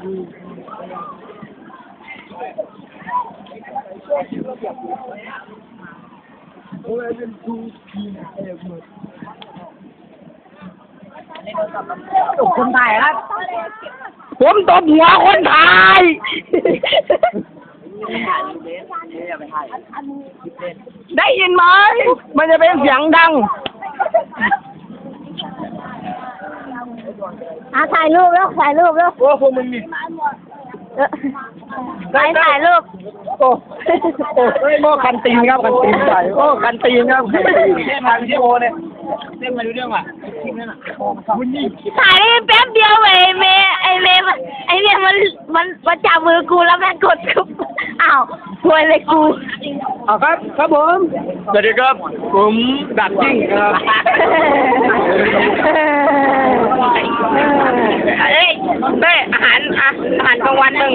ตบคนถ่ายครับ ผมตบหัวคนถ่ายได้ยินไหม มันจะเป็นเสียงดัง อะถ่ายรูปแล้วถ่ายรูปแล้วโอ้พวกมึงนี่เออไปถ่ายรูปโอ้โอ้เฮ้ยโม่คันตีนครับคันตีนใส่โอ้คันตีนครับคันตีนเท่มาวิดีโอเนี่ยเท่มาดูเรื่องว่ะคลิปนั้นอะคุณนี่ถ่ายได้แป๊บเดียวเว้ยเมย์ไอเมย์มันไอเมย์มันมันมันจับมือกูแล้วแม่งกดคุบอ้าวรวยเลยกูเอาครับครับผมสวัสดีครับผมดักจิ้งครับ เอ้ย เต้อาหารอะอาหารางวันหนึ่ง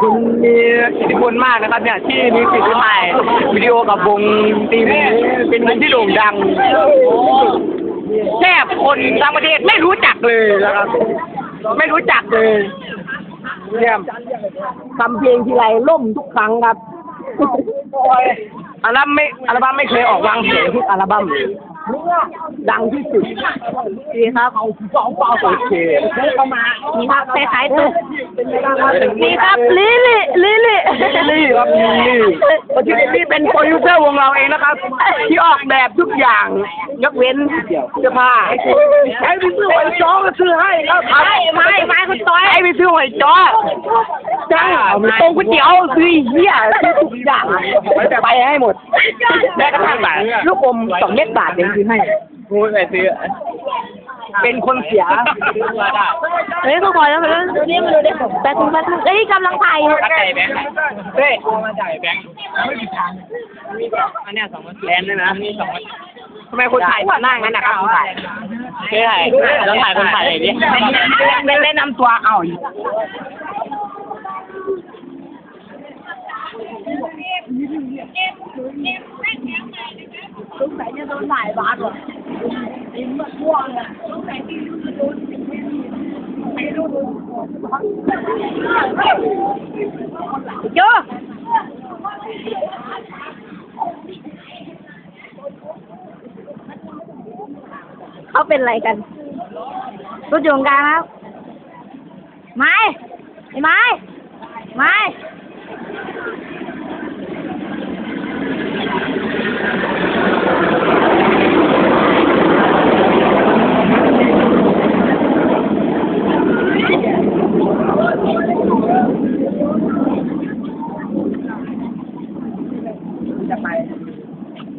คุณมีอิทธิพลมากนะครับเนี่ยที่มีสิทธิ์ถ่ายวิดีโอกับวงทีวีเป็นวงที่โด่งดังแทบคนต่างประเทศไม่รู้จักเลยนะครับ ไม่รู้จักเลยเยี่ยมทำเพลงทีไรล่มทุกครั้งครับ อัลบั้มไม่อัลบั้มไม่เคยออกวางเสียงทุกอัลบั้มเลยดังที่สุด ดีครับเอาสองปล่าโอเคเข้ามานี่ครับคล้ายๆตัวนี่ครับลิลี่ลิลี่ลิลี่ครับลิลลี่เพราะที่ลิลลี่เป็นโปรดิวเซอร์วงเราเองนะครับ ที่ออกแบบทุกอย่างยกเว้นเสื้อผ้าใครไปซื้อหอยจ้อก็ซื้อให้ครับไม่ไม่ไม่คุณต้อยใครไปซื้อหอยจ้อจ้าตรงก๋วยเตี๋ยวซื้อเหี้ยซื้อทุกอย่างไปให้หมดแม้กระทั่งลูกอมสองเม็ดบาทยังซื้อให้กูดไม่ซื้อ เป็นคนเสียเฮ้ยเขาบอกแล้วมาดูดูนี่มาดูดิแป๊บนึงแป๊บนึงเอ้ยกำลังถ่ายอยู่จ่ายแบงค์เฮ้ยมาจ่ายแบงค์อันเนี้ยสองพันแลนด้วยนะนี่สองพันทำไมคนถ่ายหน้างั้นนะครับคนถ่ายเฮ้ยถ่ายแล้วถ่ายคนถ่ายดิได้แนะนำตัวเอาอีกโย เขาเป็นอะไรกันรถอยู่ตรงกลางครับไม้ไอ้ไม้ไม้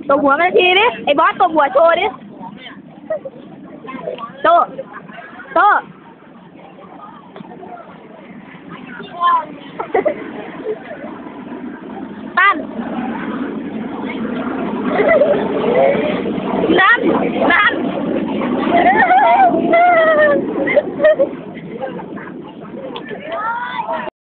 ตัวหัวมันทีดิไอ้บอสตัวหัวโชว์ดิโตโตปั้นน้ำน้ำ